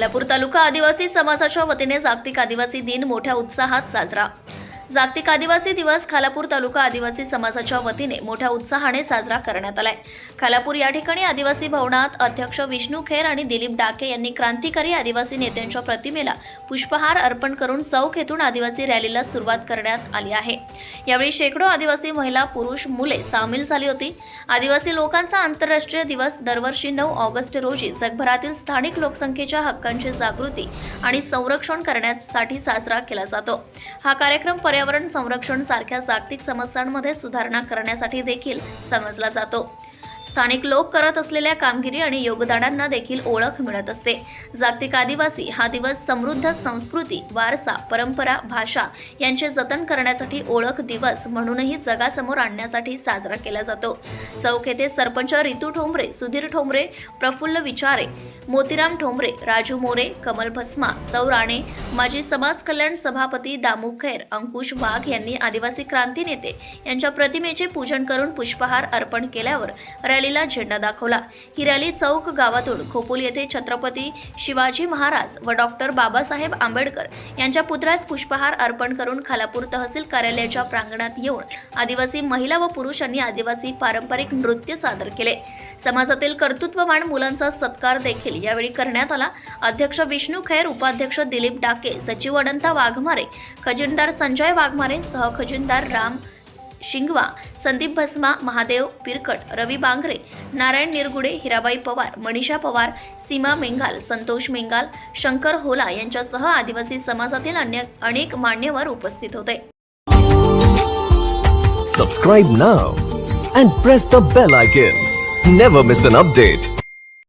खालापूर तालुका आदिवासी समाजाच्या वतीने जागतिक आदिवासी दिन मोठ्या उत्साहात साजरा. जागतिक आदिवासी दिवस खालापूर तालुका आदिवासी समाजाच्या वतीने मोठ्या उत्साहाने साजरा करण्यात आलाय. खालापूर या ठिकाणी आदिवासी भवनात अध्यक्ष विष्णू खेर आणि दिलीप डाके यांनी क्रांतिकारी आदिवासी नेत्यांच्या प्रतिमेला पुष्पहार अर्पण करून चौक येथून आदिवासी रॅलीला सुरुवात करण्यात आली आहे. यावेळी शेकडो आदिवासी महिला पुरुष मुले सामील झाली होती. आदिवासी लोकांचा आंतरराष्ट्रीय दिवस दरवर्षी नऊ ऑगस्ट रोजी जगभरातील स्थानिक लोकसंख्येच्या हक्कांची जागृती आणि संरक्षण करण्यासाठी साजरा केला जातो. हा कार्यक्रम पर्यावरण संरक्षण सारख्या जागतिक समस्यांमध्ये सुधारणा करण्यासाठी देखील समजला जातो. स्थानिक लोक करत असलेल्या कामगिरी आणि योगदानांना देखील ओळख मिळत असते. जागतिक आदिवासी हा दिवस समृद्ध संस्कृती वारसा परंपरा भाषा यांचे जतन करण्यासाठी ओळख दिवस म्हणूनही जगासमोर आणण्यासाठी साजरा केला जातो. चौक येथे सरपंच रितू ठोंबरे सुधीर ठोंबरे प्रफुल्ल विचारे मोतीराम ठोंबरे राजू मोरे कमल भस्मा सौ राणे माजी समाज कल्याण सभापती दामू खैर अंकुश वाघ यांनी आदिवासी क्रांती नेते यांच्या प्रतिमेचे पूजन करून पुष्पहार अर्पण केल्यावर रॅलीला झेंडा दाखवला. ही रॅली चौक गावातून खोपोली येथे छत्रपती शिवाजी महाराज व डॉक्टर बाबासाहेब आंबेडकर यांच्या पुतळ्यास पुष्पहार अर्पण करून खालापूर तहसील कार्यालयाच्या प्रांगणात येऊन आदिवासी महिला व पुरुषांनी आदिवासी पारंपरिक नृत्य सादर केले. समाजातील कर्तृत्ववान मुलांचा सत्कार देखील यावेळी करण्यात आला. अध्यक्ष विष्णू खैर उपाध्यक्ष दिलीप डाके सचिव अनंता वाघमारे खजिनदार संजय वाघमारे सहखजिनदार राम शिंगवा संदीप भस्मा महादेव पिरकट रवी बांगरे नारायण निरगुडे हिराबाई पवार मनीषा पवार सीमा मेंगाल संतोष मेंगाल शंकर होला यांच्यासह आदिवासी समाजातील अन्य अनेक मान्यवर उपस्थित होते. Subscribe now and press the bell icon never miss an update